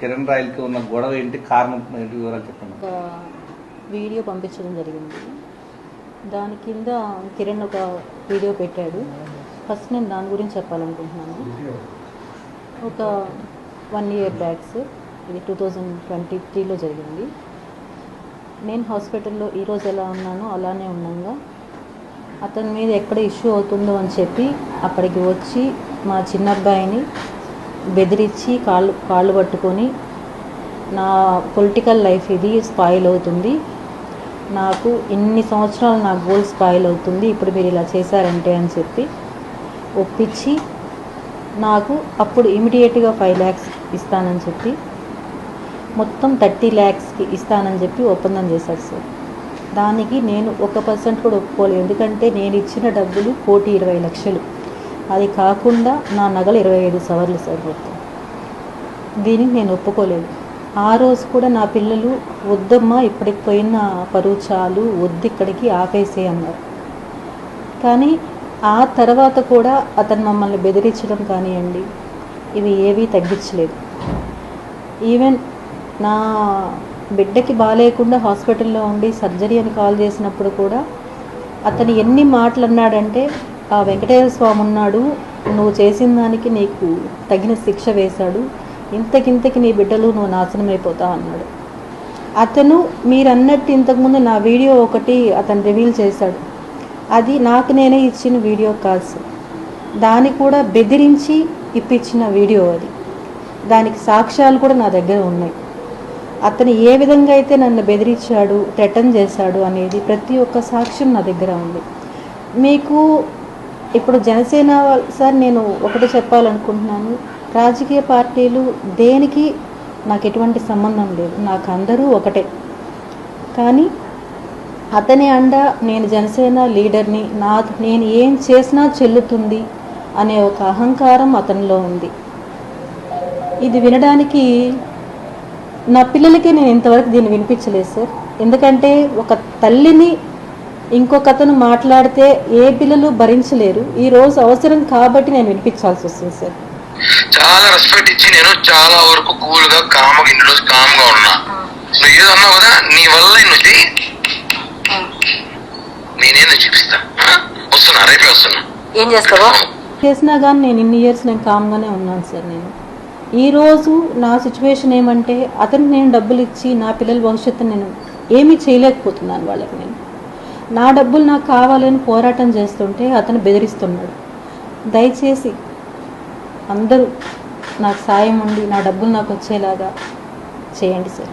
కిరణ్ రాయల్కి ఉన్న గొడవ ఏంటి? కారణం ఏంటి? వివరాలు చెప్పండి. ఒక వీడియో పంపించడం జరిగింది. దాని కింద కిరణ్ ఒక వీడియో పెట్టాడు. ఫస్ట్ నేను దాని గురించి చెప్పాలనుకుంటున్నాను. ఒక వన్ ఇయర్ బ్యాక్స్ ఇది టూ థౌజండ్ ట్వంటీ త్రీలో జరిగింది. నేను హాస్పిటల్లో ఈరోజు ఎలా ఉన్నానో అలానే ఉన్నాగా అతని మీద ఎక్కడ ఇష్యూ అవుతుందో అని చెప్పి అక్కడికి వచ్చి మా చిన్న అబ్బాయిని బెదిరించి కాళ్ళు కాళ్ళు పట్టుకొని నా పొలిటికల్ లైఫ్ ఇది స్పాయిల్ అవుతుంది. నాకు ఇన్ని సంవత్సరాలు నా గోల్ స్పాయిల్ అవుతుంది. ఇప్పుడు మీరు ఇలా చేశారంటే అని చెప్పి ఒప్పించి నాకు అప్పుడు ఇమీడియట్గా ఫైవ్ ల్యాక్స్ ఇస్తానని చెప్పి మొత్తం థర్టీ ల్యాక్స్కి ఇస్తానని చెప్పి ఒప్పందం చేశారు సార్. దానికి నేను ఒక పర్సెంట్ కూడా ఒప్పుకోలేదు. ఎందుకంటే నేను ఇచ్చిన డబ్బులు కోటి ఇరవై లక్షలు. అది కాకుండా నా నగలు ఇరవై ఐదు సవర్లు సరిపోతాయి. దీనికి నేను ఒప్పుకోలేదు. ఆ రోజు కూడా నా పిల్లలు వద్దమ్మా ఇప్పటికి పోయిన పరువు చాలు వద్దు ఇక్కడికి ఆపేసే అన్నారు. కానీ ఆ తర్వాత కూడా అతను మమ్మల్ని బెదిరించడం కానివ్వండి ఇవి ఏవీ తగ్గించలేదు. ఈవెన్ నా బిడ్డకి బాగాలేకుండా హాస్పిటల్లో ఉండి సర్జరీ అని కాల్ చేసినప్పుడు కూడా అతను ఎన్ని మాటలు అన్నాడంటే ఆ వెంకటేశ్వర స్వామి ఉన్నాడు. నువ్వు చేసిన దానికి నీకు తగిన శిక్ష వేశాడు. ఇంతకింతకి నీ బిడ్డలు నువ్వు నాశనం అయిపోతావు అన్నాడు. అతను మీరన్నట్టు ఇంతకుముందు నా వీడియో ఒకటి అతను రివీల్ చేశాడు. అది నాకు నేనే ఇచ్చిన వీడియో కాల్స్. దాన్ని కూడా బెదిరించి ఇప్పించిన వీడియో అది. దానికి సాక్ష్యాలు కూడా నా దగ్గర ఉన్నాయి. అతను ఏ విధంగా అయితే నన్ను బెదిరించాడు థ్రెటన్ చేశాడు అనేది ప్రతి ఒక్క సాక్ష్యం నా దగ్గర ఉంది. మీకు ఇప్పుడు జనసేన వాళ్ళ- సార్ నేను ఒకటి చెప్పాలనుకుంటున్నాను. రాజకీయ పార్టీలు దేనికి నాకు ఎటువంటి సంబంధం లేదు. నాకు అందరూ ఒకటే. కానీ అతని అండ నేను జనసేన లీడర్ని నా నేను ఏం చేసినా చెల్లుతుంది అనే ఒక అహంకారం అతనిలో ఉంది. ఇది వినడానికి నా పిల్లలకి నేను ఇంతవరకు దీన్ని వినిపించలేదు సార్. ఎందుకంటే ఒక తల్లిని ఇంకొక అతను మాట్లాడితే ఏ పిల్లలు భరించలేరు. ఈ రోజు అవసరం కాబట్టి నేను వినిపించాల్సి వస్తుంది సార్. చాలా రెస్పెక్ట్ ఇచ్చి నేను చాలా వరకు కూల్గా కామ్గా ఇన్ని రోజు కామ్గా ఉన్నా. నువ్వు ఏదో అన్నావు కదా నీ వల్ల నువ్వు చెయ్యి నేనేదో చూపిస్తా? వస్తున్నా రేపే వస్తున్నా. ఏం చేస్తావో? చేసినా కానీ నేను ఇన్ని ఇయర్స్ నేను కామ్గానే ఉన్నాను సార్ నేను. ఈరోజు నా సిచ్యువేషన్ ఏమంటే అతనికి నేను డబ్బులు ఇచ్చి నా పిల్లల భవిష్యత్తు నేను ఏమీ చేయలేకపోతున్నాను వాళ్ళకి నేను. నా డబ్బులు నాకు కావాలని పోరాటం చేస్తుంటే అతను బెదిరిస్తున్నాడు. దయచేసి అందరూ నాకు సాయం ఉండి నా డబ్బులు నాకు వచ్చేలాగా చేయండి సార్.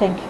Thank you